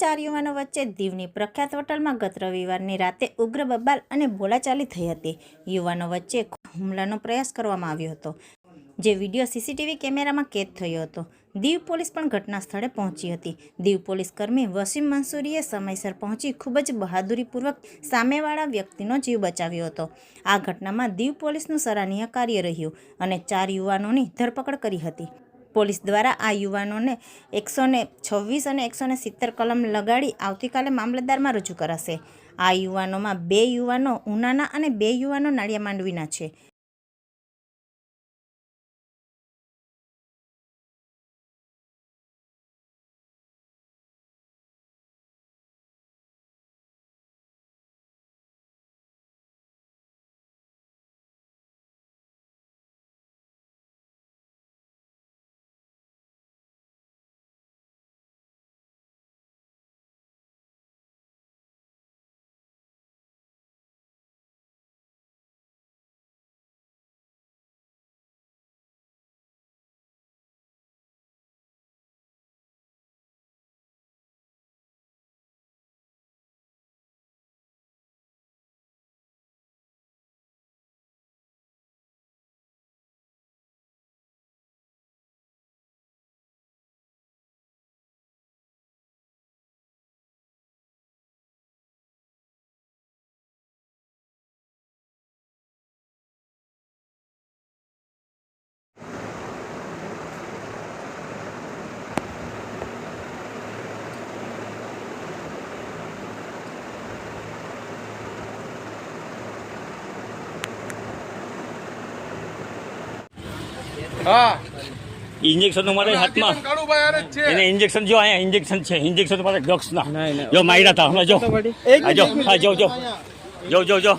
ચાર યુવાનો વચ્ચે દીવની પ્રખ્યાત હોટલમાં ગત રવિવારની રાતે ઉગ્ર બબાલ અને બોલાચાલી થઈ હતી. યુવાનો વચ્ચે હુમલાનો પ્રયાસ કરવામાં આવ્યો હતો, જે વીડિયો સીસીટીવી કેમેરામાં કેદ થયો હતો. દીવ પોલીસ પણ ઘટના સ્થળે પહોંચી હતી. દીવ પોલીસ કર્મી વસીમ મંસૂરીએ સમયસર પહોંચી ખૂબ જ બહાદુરીપૂર્વક સામેવાળા વ્યક્તિનો જીવ બચાવ્યો હતો. આ ઘટનામાં દીવ પોલીસનું સરાહનીય કાર્ય રહ્યું અને ચાર યુવાનોની ધરપકડ કરી હતી. પોલીસ દ્વારા આ યુવાનોને એકસો છવ્વીસ અને એકસો સિત્તેર કલમ લગાડી આવતીકાલે મામલતદારમાં રજૂ કરાશે. આ યુવાનોમાં બે યુવાનો ઉનાના અને બે યુવાનો નાળિયા માંડવીના છે. હા ઇન્જેક્શન તો મારે હાથમાં એને ઇન્જેક્શન જો અહીંયા ઇન્જેક્શન છે ઇન્જેક્શન મારે ડ્રગ્સના જો માર્યા હતા હમણાં જો હા જો હા જો જો જો જો જો